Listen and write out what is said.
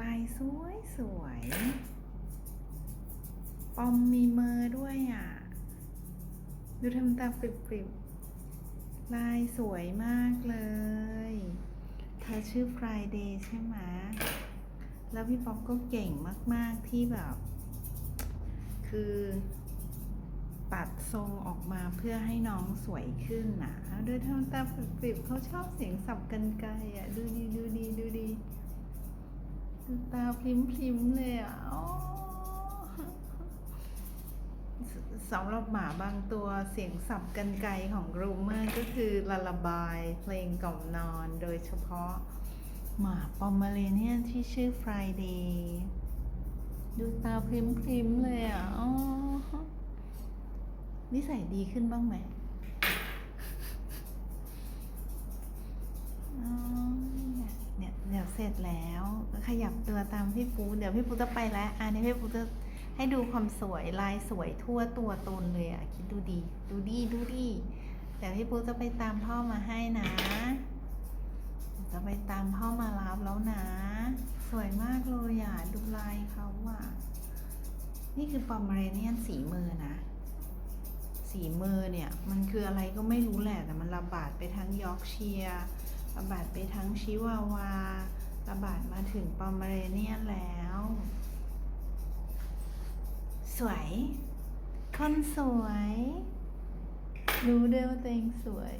ลายสวยสวยปอมมีเมอร์ด้วยอะ ดูทำตาปริบๆ ลายสวยมากเลย เธอชื่อ Friday ใช่ไหม แล้วพี่ป๊อปก็เก่งมากๆที่แบบ คือ ตัดทรงออกมาเพื่อให้น้องสวยขึ้นนะดูทำตาปริบๆเขาชอบเสียงสับกันไกลอะ ดูดีดูดีดูดีดู ตาพริมพริมๆเลยอะสำหรับหมาบางตัวเสียงสับกันไกของกรูเมอร์ก็คือละละบายเพลงกล่อมนอนโดยเฉพาะหมาปอมเมเรเนียนที่ชื่อ Friday ดูตาพริมพริมๆเลยอะอนิสัยดีขึ้นบ้างไหม ร็จแล้ว ขยับตัวตามพี่ปูเดี๋ยวพี่ปูจะไปแล้ว อันนี้พี่ปูจะให้ดูความสวยลายสวยทั่วตัวตนเลยอะคิดดูดี ดูดีดูดีเดี๋ยวพี่ปูจะไปตามพ่อมาให้นะ จะไปตามพ่อมารับแล้วนะ สวยมากเลยอะดูลายเขาอะนี่คือปอมเมเรเนียนสีมือนะ สีมือเนี่ย มันคืออะไรก็ไม่รู้แหละแต่มันระบาดไปทั้งยอร์กเชียร์ระบาดไปทั้งชิวาวา ระบาดมาถึงปอมเมเรเนียนแล้ว สวย คนสวย รู้ด้วยว่าตัวเองสวย